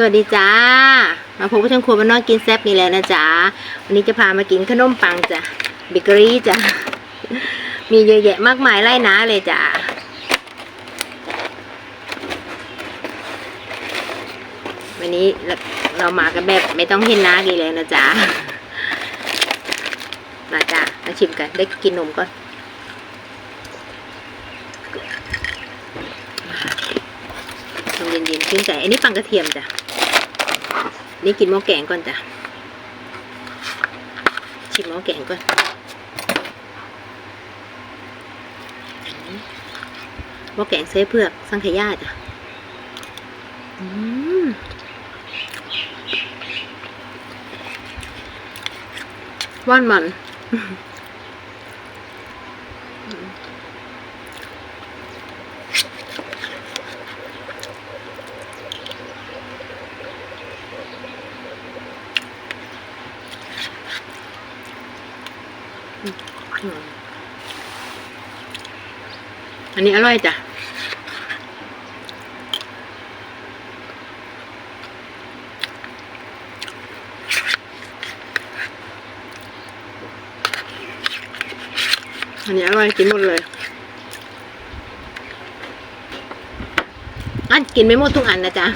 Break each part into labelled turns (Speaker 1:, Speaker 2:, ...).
Speaker 1: สวัสดีจ้า มาพบกับช่างครัวบ้านนอกกินแซ่บนี่แหละนะจ๊ะ วันนี้จะพามากินขนมปังจ้ะเบเกอรี่จ้ะ มีเยอะแยะมากมายไล่นาเลยจ้ะวันนี้เรามากันแบบไม่ต้องเห็นหน้าดีเลยนะจ๊ะ มาจ้ะมาชิมกัน ได้กินนมก่อนนมเย็นๆชื่นใจ อันนี้ปังกระเทียมจ้ะ นี่กินหม้อแกงก่อนจ้ะ ชิมหม้อแกงก่อนหม้อแกงเส้เผือก สังขยาจ้ะอืมว่านมัน อันนี้อร่อยจ้ะอันนี้อร่อยกินหมดเลย อันกินไม่หมดทุกอันนะจ๊ะ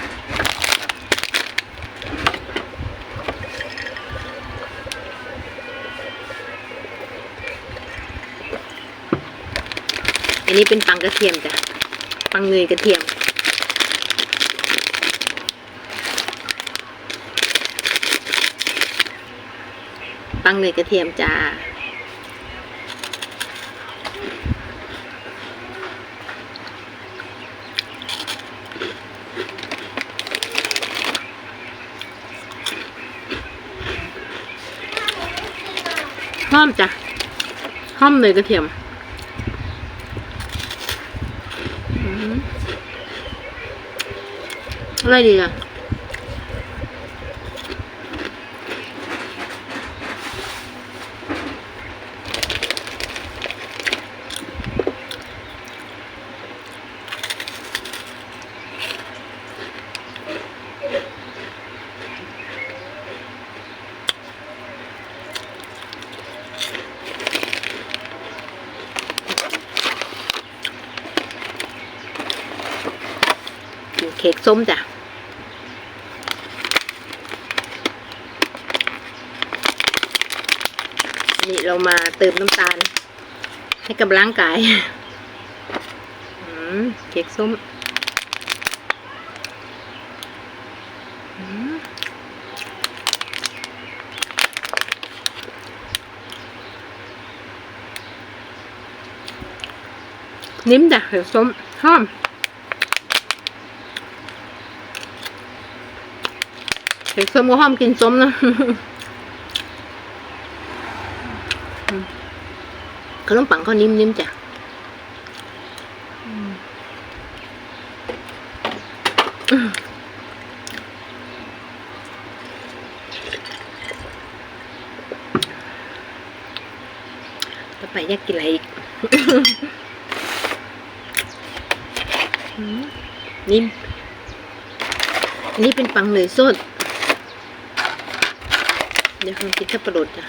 Speaker 1: อันนี้เป็นปังกระเทียมจ้ะ ปังเนยกระเทียม ปังเนยกระเทียมจ้าหอมจ้ะหอมเนยกระเทียม อืมอะไรดีอะ ค้กส้มจ้ะนี่เรามาเติมน้ำตาล ให้กับร่างกายเค้กส้มอืมนิ่มจ้ะเค้กส้มหอม เด็กส้มก็ห้อมกินส้มนะขนมปังเขานิ่มๆจ้ะต่อไปอยากกินอะไรอีก นิ่ม อันนี้เป็นปังเนยสด เดี๋ยวลองกินสับปะรดจ้ะ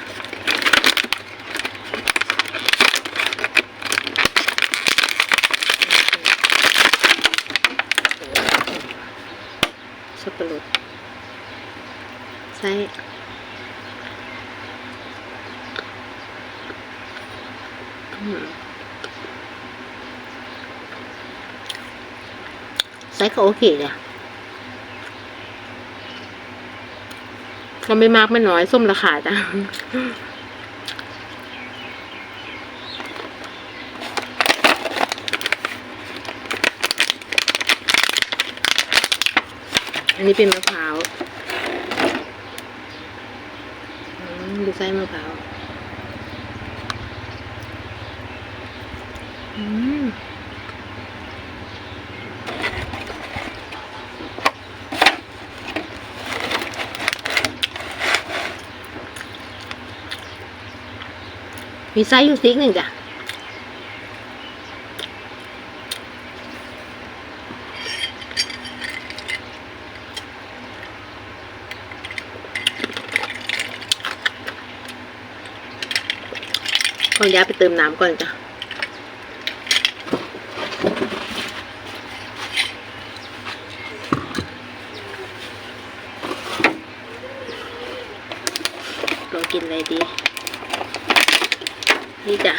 Speaker 1: สับปะรดใส่ใส่ก็โอเคเลย เราไม่มากไม่น้อยส้มราคาจ้ะอันนี้เป็นมะพร้าวดูไส้มะพร้าว อืม มีไส้อยู่ซิกหนึ่งจ้ะก่อนย้ายไปเติมน้ำก่อนจ้ะตัวกินอะไรดี นี่จ้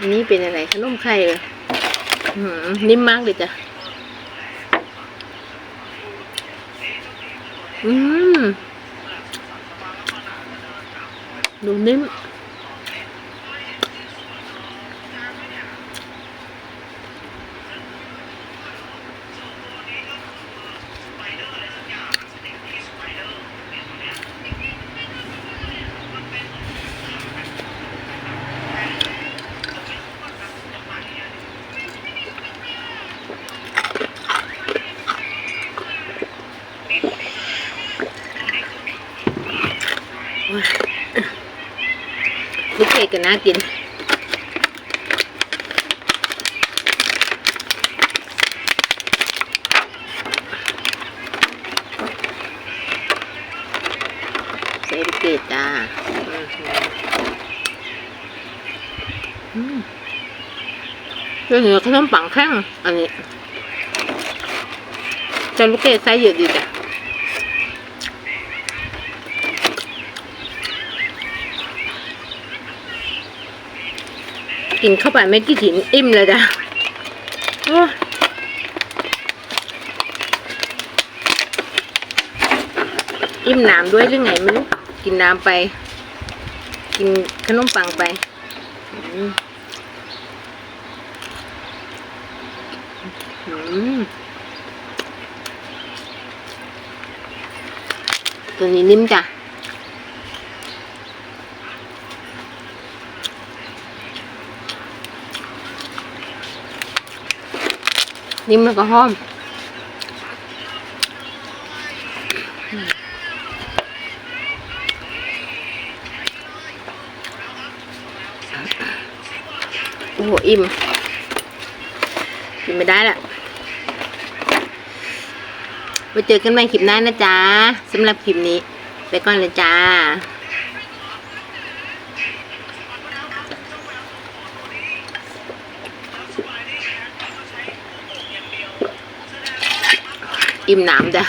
Speaker 1: อันนี้เป็นอะไรขนมไข่เลยนิ่มมากเลยจ้ะ อืม ดูนิ่ม ลูกเกก็น่ากินใส่ลูกเกดจ้าอืมเรื่องเหนือขนมปังแข้งอันนี้จะลูกเกดไส้เยอะดีจ้ะ กินเข้าไปไม่กี่ถิ่นอิ่มเลยจ้ะอิ่มน้ำด้วยหรือไงไม่รู้กินน้ำไป กินขนมปังไปอืมตัวนี้นิ่มจ้ะ นิ่มแล้วก็หอมโอ้โหอิ่มกินไม่ได้ละไว้เจอกันใหม่คลิปหน้านะจ๊ะสำหรับคลิปนี้ ไปก่อนเลยจ้า อิ่มน้ำจ้ะ